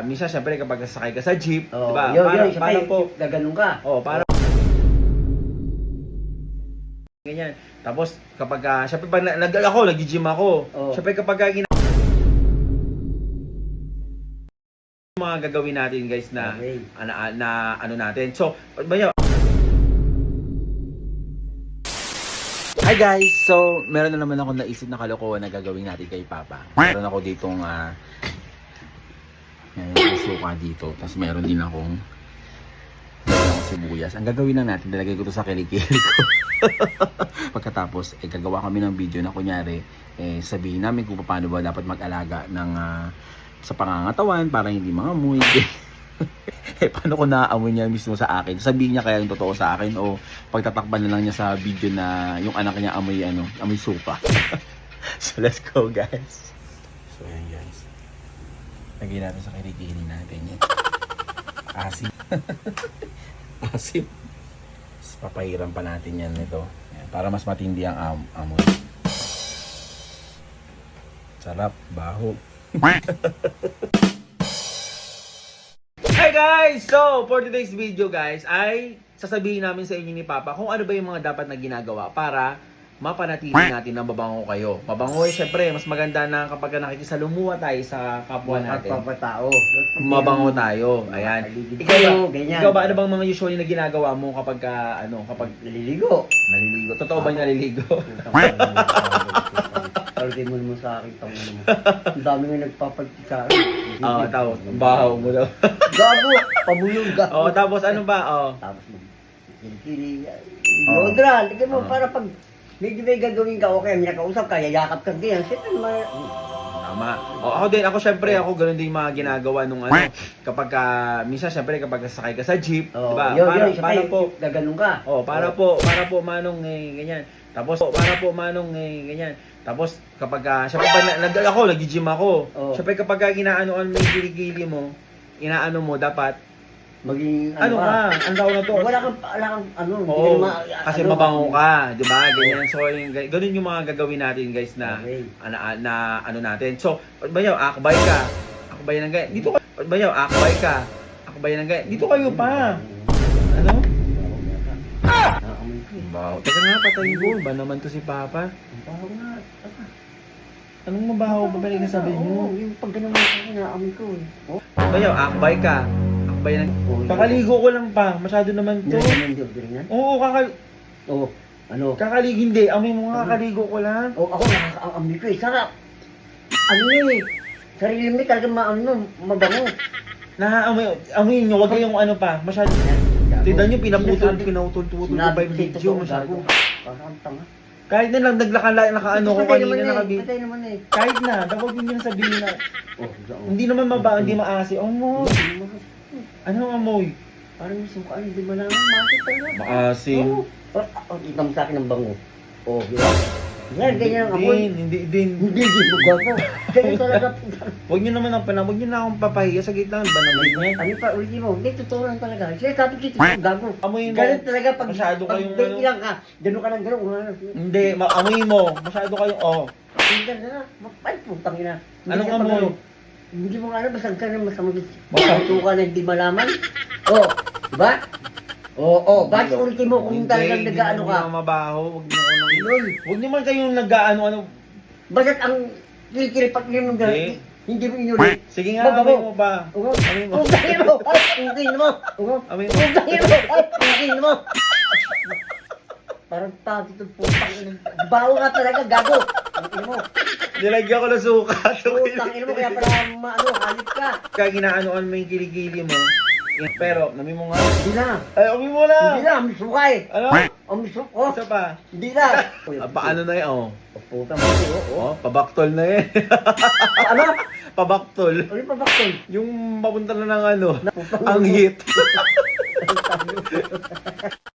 minsan syempre kapag sakay ka sa jeep, Oh, di ba? yun, Para, siya para pa, po, gaganon ka. oh, para ganyan. Tapos kapag uh, syempre pag na- nag ako, nag-gym ako. Oh. Syempre kapag uh, gina- mga gagawin natin guys na Okay. na, na ano natin. So, bayo. Hi guys! So, meron na naman ako naisip na kalokohan na gagawin natin kay Papa. Meron ako ditong ah uh, suka dito. Tapos meron din akong meron akong sibuyas. Ang gagawin lang natin, nilagay ko to sa kilikili ko. Pagkatapos, eh, gagawa kami ng video na kunyari, eh, sabihin namin kung paano ba dapat mag-alaga ng ah, sa pangangatawan para hindi mangamoy. eh, paano ko naaamoy niya mismo sa akin? Sabihin niya kaya yung totoo sa akin o pagtatakpan na lang niya sa video na yung anak niya amoy ano, amoy supa. so let's go guys. So yan guys. Lagyan natin sa kilikili natin yan. Asim. Asim. Tapos papahiram pa natin yan nito. Para mas matindi ang am- amoy. Sarap, baho. Hi guys! So, for today's video guys, ay sasabihin namin sa inyo ni Papa kung ano ba yung mga dapat na ginagawa para mapanatili natin na mabango kayo. Mabango eh, syempre, mas maganda na kapag nakikisalumuha tayo sa kapwa natin. Magpapatao. Mabango tayo. Ayan. Ikaw ba, ganyan. ikaw ba, ano bang mga usually na ginagawa mo kapag, ka, ano, kapag Naliligo. naliligo? Totoo ba yung naliligo? Talagay mo naman sa akin, tamo naman. Ang dami nga akin. Oo, tao. Bahaw mo daw. Gago! Pabulong gago. Oo, tapos ano ba? Oo. Tapos mo. Kilikili. Lodra, lagyan mo para pag medyo may gagawin ka o kaya may nakausap ka, yayakap ka ganyan. Siyempre, ma... Tama. O, ako din, ako syempre, ako ganun din yung mga ginagawa nung ano, kapag ka, minsan syempre kapag sakay ka sa jeep, Oh, diba? yun, para, yun, para pa, po, gaganon ka. oh, para po, para po manong eh, ganyan. Tapos, para po manong eh, ganyan. Tapos, kapag, ka, syempre, pag na, nag, ako, nag-gym ako. Oh. Syempre, kapag ka ginaanoan mo yung kilikili mo, inaano mo, dapat, Maging ano, ka, ang tawag na to? Wala kang, wala kang, ano, hindi Oo, ma- kasi ano, mabango ka, di ba? Ganyan. So, yung, ganun yung mga gagawin natin, guys, na, Okay. na, na ano natin. So, bayaw, akbay ka. Akbay ng ganyan. Dito ka. Bayaw, akbay ka. Akbay ng ganyan. Dito kayo pa. Ano? Naamoy ko eh. Baw. Teka nga, patayin ko. Ba naman to si Papa? Ang baho nga. Tama. Anong mabaho ba ba na sabi Oo, niyo? yung pag ganun mo sa akin, naamoy ko eh. Bayaw, akbay ka. Ng... Oo, Kakaligo ko lang pa. Masyado naman to. Hindi naman yung. Oo, kakal... Oo, ano? kakaligo. Hindi. Amoy mo nga, kakaligo ko lang. Oh, ako nakakaamoy ko eh. Sarap. Ano eh. Sarili mo talaga maano mabango. Naaamoy. Amoy nyo. Huwag kayong ano pa. Masyado. Tignan nyo, pinaputol, pinaputol-putol ko pa yung video. Masyado. Parang tanga. Kahit na lang, naglaka, nakaano ko kanina naman eh, nakabi. Patay naman eh. Kahit na, dapat yun yung sabihin na, Oh, oo. hindi naman maba, hindi maasi. Oh, mo, ano ang amoy? Parang yung sukaan, hindi mo naman makit talaga. Maasim. Oo. Oh, oh, ikaw sa akin ng bango. Oh, di ba? Yan, ganyan ang amoy. Din, hindi din. Hindi, hindi mo gago. Ganyan talaga. Huwag nyo naman ang panahon, huwag nyo na akong papahiya sa gitna, ba naman yan? Ano pa, ulit mo? Hindi, totoo lang talaga. Siya, sabi ko, totoo, gago. Amoy mo. Ganun talaga pag, Masyado pag kayong may ano. ilang ka, gano'n ka ng wala. Hindi, amoy mo. Masyado kayo, oh. Hindi na, ay, putang ina. Hindi Anong amoy? Hindi mo alam, basta ka na masamag. Basta- Basta ka na hindi malaman. Oh, diba? Oo, oh, bakit ulitin mo kung Hindi, talagang hindi nag-ano ka? na mabaho, huwag nyo ko nang... Yun. Huwag nyo man kayong nag-ano, ano. Basta't ang pag yun ng Hindi. hindi mo inulit. Sige nga, amoy mo ba? Oo, Amoy mo. putangin mo, ay, mo. Oo, Amoy mo. putangin mo, ay, mo. Parang itong putang ina. Bawo nga talaga, gago. Putangin mo. Nilagyan ko ng suka. Putangin mo, kaya pala, ma- ano, halip ka. Kaya ginaanoan mo yung kiligili mo. Yan, Pero, nami mo nga. Hindi na. Ay, umi mo Hindi na. na, may suka eh. Ano? Ang may suka, oh. Isa pa. Hindi na. Ah, paano na yan? Oh. Puta mo, oh, oh. oh, pabaktol na yan. Ano? pabaktol. Ano pa bakit? Yung papunta na ng ano, ang hit.